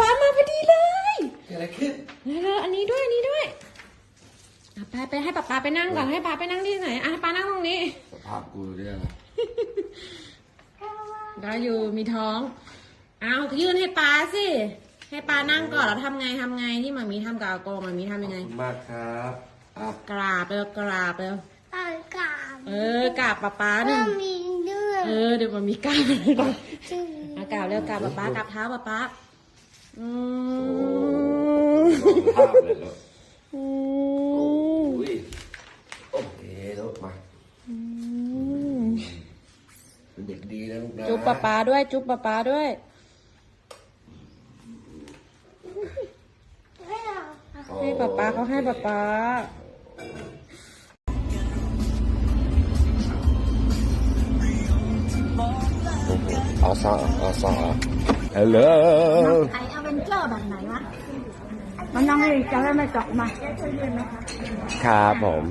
ป๊าป๊ามาพอดีเลยเกิดอะไรขึ้นเร็วๆอันนี้ด้วย อันนี้ด้วยอะไปไปให้ป๊าป๊าไปนั่งก่อน ให้ป๊าไปนั่งที่ไหน อะให้ป๊านั่งตรงนี้ สภาพกูเนี่ยได้อยู่ มีท้อง เอายื่นให้ป๊าสิ ให้ป๊านั่งก่อน แล้วทำไงทำไงที่หมามีทำกับอากงหมามีทำยังขไงอบคุณมากครับอะกราบเร็วกราบเร็วอากาศเออกราบป๊าป๊าหนึ่งมีเรื่องเออ เดี๋ยวหมามีกราบเลยก่อนจริงอากราบเร็วกราบป๊าป๊ากราบเท้าป๊าป๊า อืมภาพเลยแล้วอืโอ้มยโอเคลูกมาเป็นเด็กดีนะลูกนะจุ๊บป๊าป๊าด้วย จุ๊บป๊าป๊าด้วยไม่เอาให้ป๊าป๊าเขาให้ป๊าป๊าอาซาอาซาฮัลโหลไออเวน เจอร์แบบไหนวะมันต้องให้จะได้ไม่ตกมาครับผม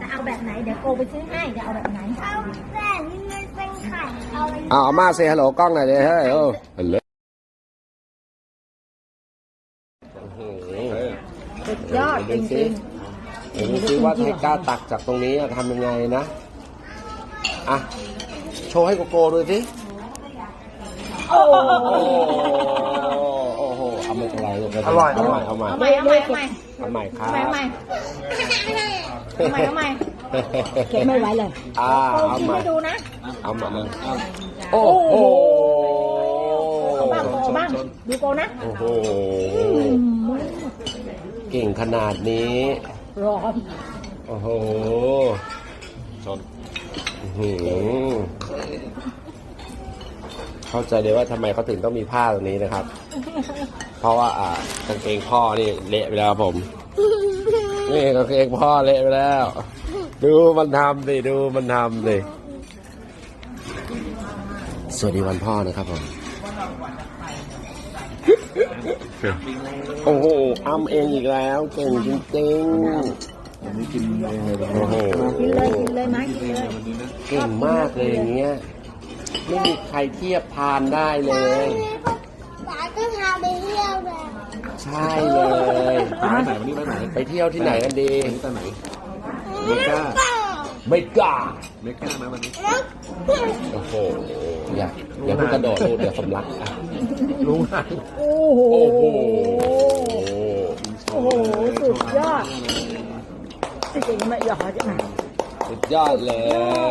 จะเอาแบบไหนเดี๋ยวโกไปซื้อให้จะเอาแบบไหนเอาแบบนี้มันเป็นไข่เอาไว้เอาอามาเซฮัลโหลกล้องหน่อยเลยเฮ้ยโอ้ฮัลโหลสุดยอดจริงเดี๋ยวดูซิว่าไทก้าตักจากตรงนี้ทำยังไงนะอะโชว์ให้โกโก้ดูสิโอ้โหโอ้โหเอาไม่เป็นไรลูกอร่อยเอาใหม่เอาใหม่ๆเอาใหม่เอาใหม่เอาใหม่เอาใหม่ครับเอาใหม่เอาใหม่เอาใหม่เก็บไม่ไหวเลยอ่าโกเอากินใหม่ให้ดูนะเอาใหม่โอ้โหเอาบ้างโกบ้างดูโกนะโอ้โหเก่งขนาดนี้ร้อนโอ้โหชนเข้าใจเลยว่าทำไมเขาถึงต้องมีผ้าตรงนี้นะครับ เพราะว่าอ่ากางเกงพ่อนี่เละไปแล้วครับผม นี่กางเกงพ่อเละไปแล้ว ดูมันทำดิดูมันทำดิสวัสดีวันพ่อนะครับผมโอ้โหอ้ำเองอีกแล้ว เก่งจริงๆอันนี้กินเองเลยโอ้โหกินเลยกินเลยไหมกินเลยเก่งมากเลยอย่างเงี้ย ไม่มีใครเทียบทานได้เลย ใช่เลยไปไหนวันนี้ไปไหนไปเที่ยวที่ไหนกันดีวันนี้ไปไหนเมกาไม่กล้าเมกาไหมวันนี้โอ้โหอย่าอย่าเพิ่งกระโดดลูกเดี๋ยวสำลักอะรู้ไหมโอ้โหโอ้โหโอ้โหสุดยอดจริงๆไม่อยากจะมาสุดยอดเล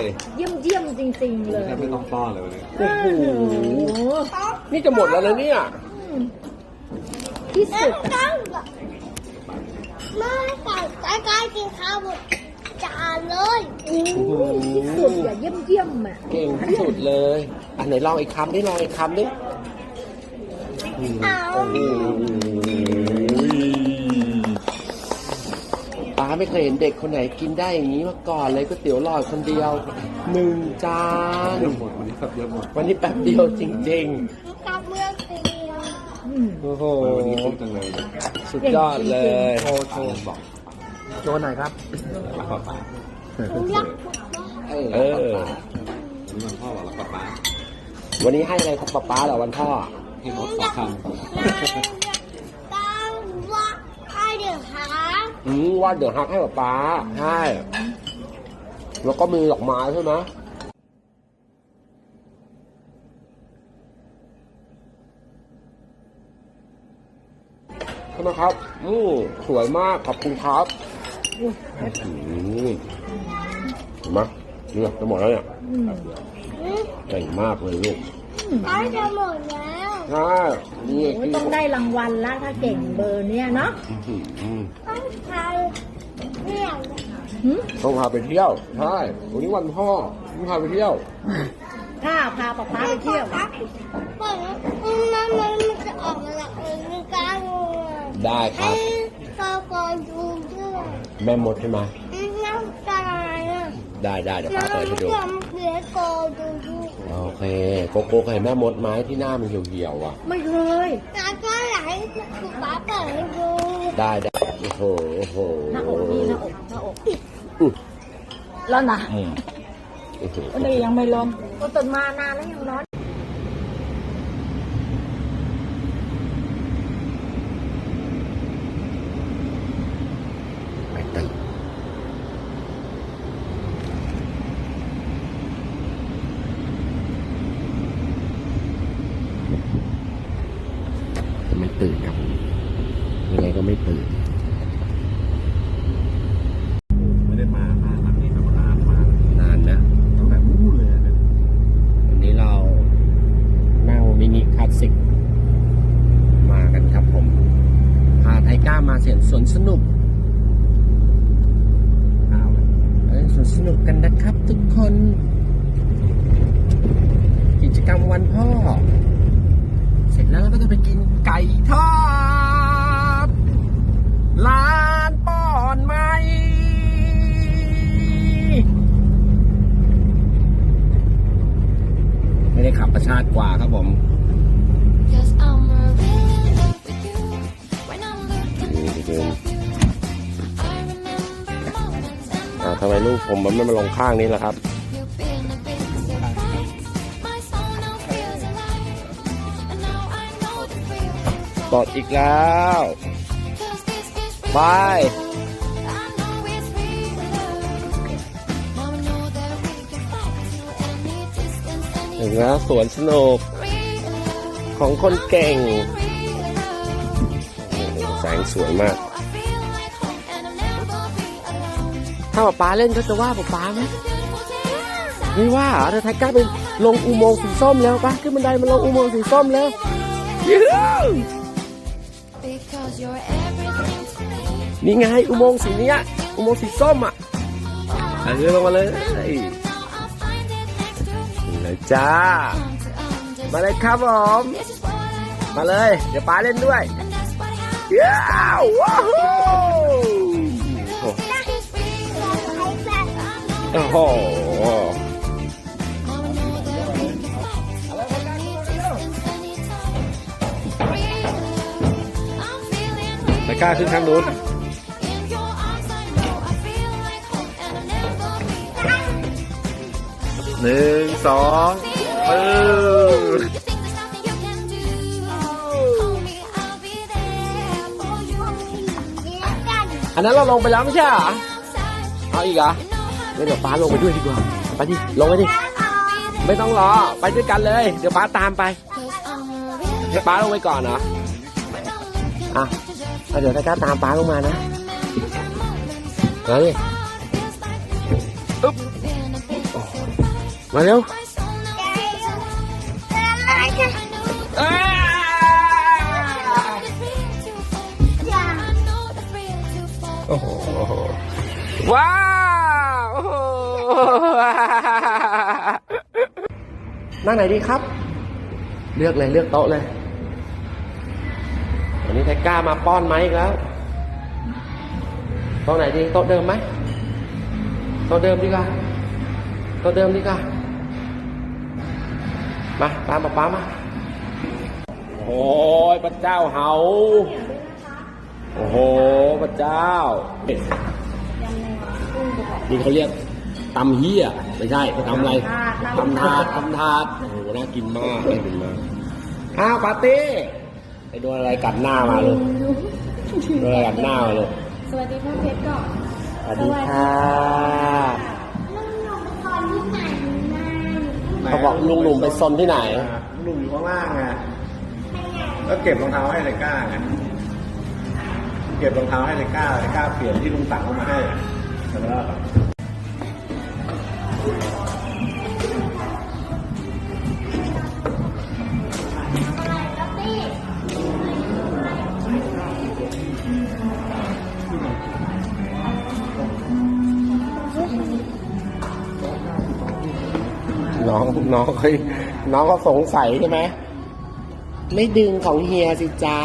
ย เยี่ยมเยี่ยมจริง ๆ เลยแทบไม่ต้องป้อนเลยวันนี้โอ้โหโอ้โหนี่จะหมดแล้วนะเนี่ย ที่สุดอะตั้งแบบไม่ใส่ใกล้ๆกินข้าวหมดจานเลยโอ้โหที่สุดอะเยี่ยมเยี่ยมๆอะเก่งที่สุดเลย อันไหนลองอีกคำดิลองอีกคำดิเอาโอ้โหป้าไม่เคยเห็นเด็กคนไหนกินได้อย่างนี้มาก่อนเลยก๋วยเตี๋ยวหลอดคนเดียวหนึ่งจาน เยอะหมดวันนี้ครับเยอะหมดวันนี้แป๊บเดียวจริง กับเมื่อกี้ อืม ๆ โอ้โหวันนี้คุ้มจังเลยสุดยอดเลยโชว์โชว์บอกโจไหนครับรักป้าป้าผมอยากเออวันนี้วันพ่อบอกรักป้าป้าวันนี้ให้อะไรครับป๊าป๊าเหรอวันพ่อให้มดสองคตั้งว่าให้เดี๋ยวหาอืมว่าเดี๋ยวหักให้ป๊าป๊าใช่แล้วก็มีดอกไม้ใช่ไหม ใช่ไหมครับอืมสวยมากขอบคุณครับอืมเห็นไหมเนี่ยจะหมดแล้วเนี่ยเก่งมากเลยลูกใกล้จะหมดแล้วใช่นี่โอ้ยต้องได้รางวัลละถ้าเก่งเบอร์เนี้ยเนาะอืมอืมต้องพาเที่ยวหึต้องพาไปเที่ยวใช่วันนี้วันพ่อต้องพาไปเที่ยวถ้าพาป๊าป๊าไปเที่ยวปล่อยมันมันมันจะออกมาจากเองไม่กล้าเลย ได้คให้รับตาก่อนดูด้วยแม่มดใช่ไหมน้ำตาลอะได้ได้เดี๋ยวป้าเปิดให้ดูน้ำเสียโกดูดูโอเคโกโก้เคยเห็นแม่มดไหมที่หน้ามันเหี่ยวๆอะ ไม่เคยแล้วก็อยากให้คุณป้าเปิดให้ดูได้ได้โอ้โหโอ้โหหน้าอกนี่หน้าอกหน้าอกอุ๊ยร้อนนะอืมโอ้โหวันนี้ยังไม่ร้อนก็ตื่นมานานแล้วยังร้อน ผมมันไม่มาลงข้างนี้แล้วครับ ตอดอีกแล้วไปเห็นนะสวนสนุก ของคนเก่ง แสงสวยมาก ถ้าป๊าป๊าเล่นก็จะว่าป๊าป๊าไหม Beautiful day. ไม่ว่าเหรอเธอไทก้าไปลงอุโมงค์สีส้มแล้วปะขึ้นบันไดมาลงอุโมงค์สีส้มแล้วยูฮู Because you're everything to me. นี่ไงอุโมงค์สีเนี้ยอุโมงค์สีส้มอะเออลงมาเลย I'll find it next to me. นี่เลยจ้า Come to understand. มาเลยครับผม This is what I want, มาเลย เดี๋ยวป๊าเล่นด้วย and that's what I have. ย้าวว้าว โอ้โหไม่กล้าขึ้นทางนู้นหนึ่งสองปื้มอันนั้นเราลงไปแล้วไม่ใช่เหรอ เอาอีกอะ งั้นเดี๋ยวป้าลงไปด้วยดีกว่า ไปดิ ลงไปดิ I'll be there. ไม่ต้องรอ ไปด้วยกันเลย เดี๋ยวป้าตามไป 'Cause I'm a real ให้ป้าลงไปก่อนเหรอ when I'm looking À. at you just อะเดี๋ยวไทก้าตามป้าลงมานะ remember moments มาดิ feels like อึ๊บ been a big surprise. มาเร็ว My soul now feels alive. I know อ้า it's real to fall. I know it's real to fall. โอ้โหว้าวโอ้โห นั่งไหนดีครับ เลือกเลยเลือกโต๊ะเลยวันนี้ไทก้ามาป้อนไหมอีกแล้วโต๊ะไหนดีโต๊ะเดิมไหมโต๊ะเดิมดีกว่าโต๊ะเดิมดีกว่ามาตามป๊าป๊ามาโอ้ยพระเจ้าเฮาโอ้โหพระเจ้านี่เขาเรียก ตำเฮียไม่ใช่ไปทำอะไรตำถาดตำถาดโอ้โหน่ากินมากน่ากินมากอ้าวปาร์ตี้ไปโดนอะไรกัดหน้ามาลูกโดนอะไรกัดหน้ามาลูกสวัสดีพ่อเพชรก่อนสวัสดีค่ะเขาบอกลุงหนุ่มไปซนที่ไหนลุงอยู่ข้างล่างไงก็เก็บรองเท้าให้ไทก้าไงเก็บรองเท้าให้ไทก้าไทก้าเปลี่ยนที่ลุงตังเอามาให้อะจำได้ปะ น้องน้องเคยน้องเขาสงสัยใช่ไหมไม่ดึงของเฮียสิจ้า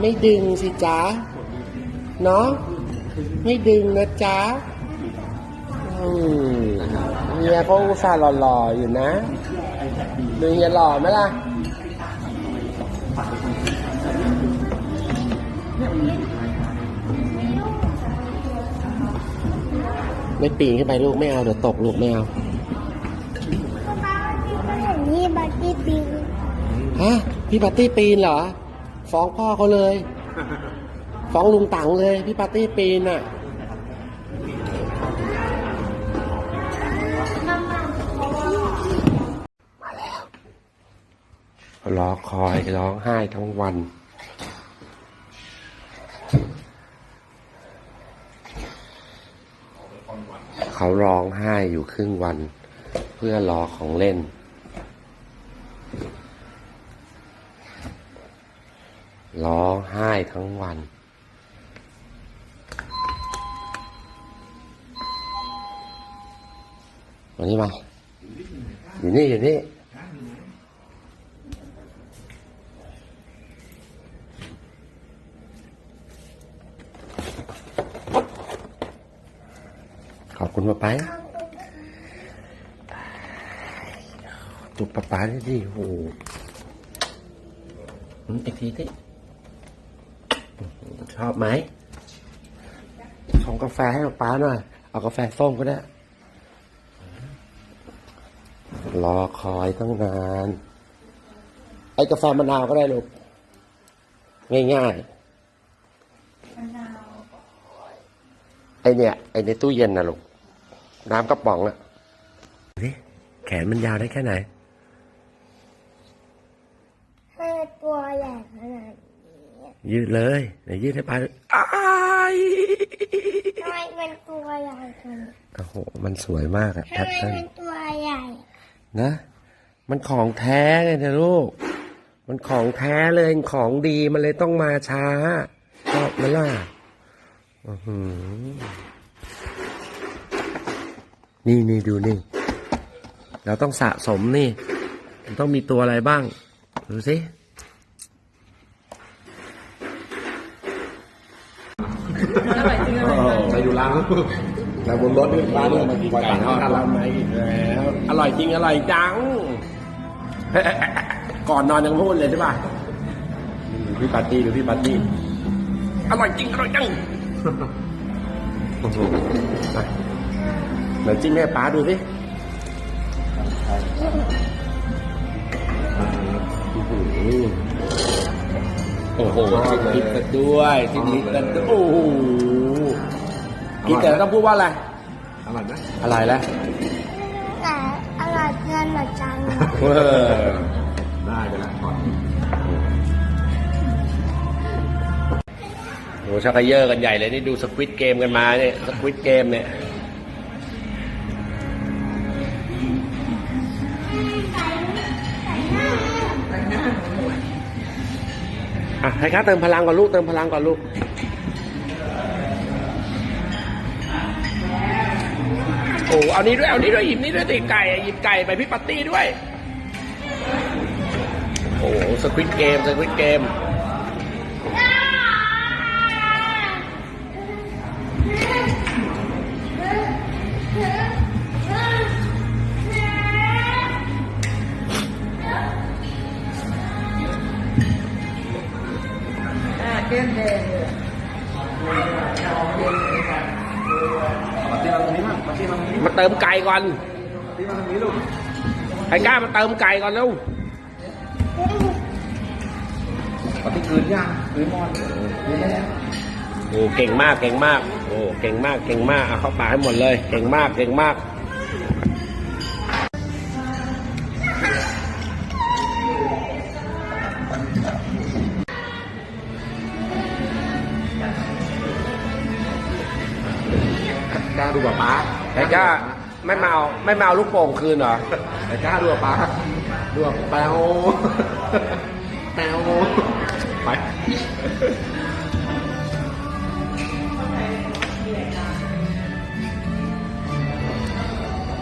ไม่ดึงสิจ้าเนาะไม่ดึงนะจ๊ะอืมเฮียเขาอุตส่าห์หล่อๆอยู่นะดูเฮียหล่อไหมล่ะไม่ปีนขึ้นไปลูกไม่เอาเดี๋ยวตกลูกไม่เอาะพี่ปาร์ตี้ปีนเหรอ ฟ้องพ่อเขาเลย ฟ้องลุงตังเลย พี่ปาร์ตี้ปีนอะมาแล้วรอคอยร้องไห้ทั้งวันเขาร้องไห้อยู่ครึ่งวัน เพื่อรอของเล่น ขอบคุณป๊าป๊าจุบป๊าป๊าได้ดิโอ้โหอืมอีกทีสิชอบไหมส่งกาแฟให้ป๊าป๊าหน่อย เอากาแฟส้มก็ได้ รอคอยตั้งนาน ไอ้กาแฟมะนาวก็ได้ลูก ง่ายๆ ไอเนี่ย ไอในตู้เย็นนะลูก น้ำกระป๋องอะนี่แขนมันยาวได้แค่ไหนให้ตัวใหญ่ขนาดนี้ยืดเลยไหนยืดให้ปลาอ้ายทำไมเป็นตัวใหญ่ขนาดโอ้โหมันสวยมากอะแพทำทไมเทิร์นเป็นตัวใหญ่นะ มันของแท้ไงนะลูก มันของแท้เลยของดีมันเลยต้องมาช้าชอบไหมล่ะอื้อหือ นี่นี่ดูนี่ เราต้องสะสมนี่ มันต้องมีตัวอะไรบ้าง ดูสิไปอยู่ร้านแต่บนรถนี่ร้านนี่มันปล่อยต่างกันแล้วมาอีกแล้วอร่อยจริงอร่อยจัง ก่อนนอนยังพูดเลยใช่ป่ะดูพี่ปาร์ตี้ดูพี่ปาร์ตี้อร่อยจริงอร่อยจังโอ้โห ไปไหนจิ้มให้ป้าดูสิโอ้โหจิ้มพริกกันด้วยจิ้มพริกกันด้วยโอ้โหกินแต่ต้องพูดว่าอะไรอร่อยไหมอะไรแล้วแต่อร่อยเกินหมดจังเออได้ไปแล้วก่อนโหชักกระเยอะกันใหญ่เลยนี่ดูสควิตเกมกันมาเนี่ยสควิตเกมเนี่ย อะให้ข้าเติมพลังก่อนลูกเติมพลังก่อนลูกโอ้เอานี้ด้วยเอานี้ด้วยหยิบนี้ด้วยติไก่หยิบไก่ไปพี่ปัตตี้ด้วย โอ้สควิตเกมสควิตเกม มาเติมไก่ก่อนไอ้กล้ามาเติมไก่ก่อนเร็วปาร์ตี้คืนย่างคืนมอนคืนได้แล้วโอ้เก่งมากเก่งมาก โอ้เก่งมากเก่งมากเอาเข้าปากให้หมดเลย เก่งมากเก่งมาก ดูป่ะป๊าไอ้กล้าไม่มาเอาไม่มาเอาลูกโป่งคืนเหรอไอ้กล้าดูป่ะป๊าดูป่ะแปว